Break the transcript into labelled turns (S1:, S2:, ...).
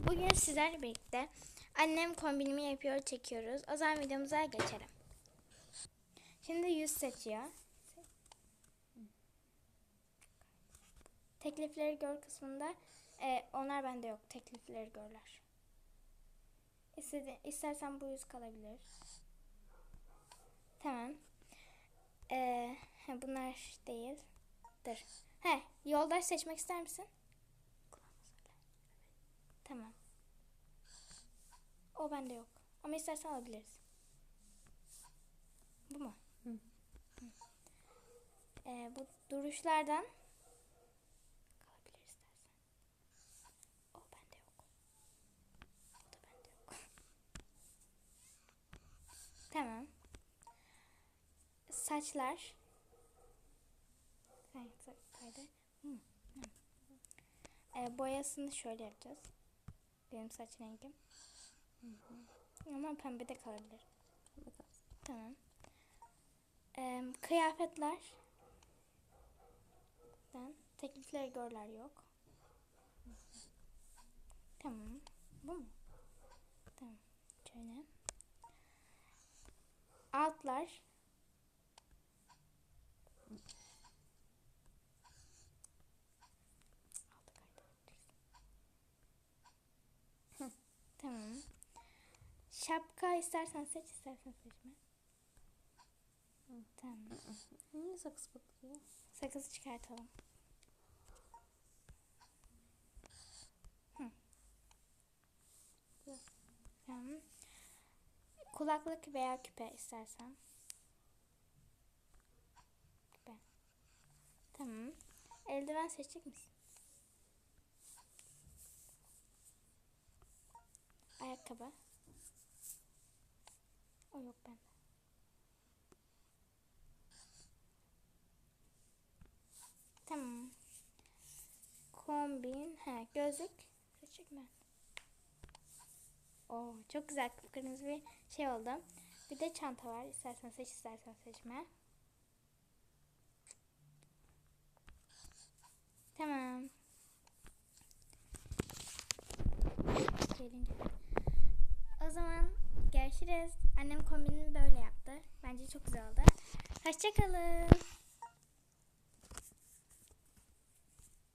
S1: Bugün sizlerle birlikte annem kombinimi yapıyor çekiyoruz. O zaman videomuza geçelim. Şimdi yüz seçiyor. Teklifleri gör kısmında e, onlar bende yok. Teklifleri görler. İstedi, istersen bu yüz kalabilir. Tamam. E, bunlar değil. Dur. He, yoldaş seçmek ister misin? Tamam. O bende yok. Ama istersen alabiliriz. Bu mu?
S2: Hı.
S1: Hı. Ee, bu duruşlardan kalabilir istersen. O bende yok. O da bende yok. tamam. Saçlar. Ee, boyasını şöyle yapacağız. Benim saç rengim. Ama pembe de kalabilir. Tamam. Ee, kıyafetler. Ben teklifleri görler yok. Tamam. Bu mu? Tamam. Şöyle. Altlar. Şapka istersen seç, istersen seçme. Tamam.
S2: Niye sakız patlıyor?
S1: Sakızı çıkartalım. Hı. Tamam. Kulaklık veya küpe istersen. Küpe. Tamam. Eldiven seçecek misin? Ayakkabı. O yok bende. Tamam. Kombin. He, gözlük. Seçecek mi? Oo, çok güzel kırmızı bir şey oldu. Bir de çanta var. İstersen seç, istersen seçme. Tamam. Gelin gelin. Görüşürüz. Annem kombinini böyle yaptı. Bence çok güzel oldu. Hoşçakalın.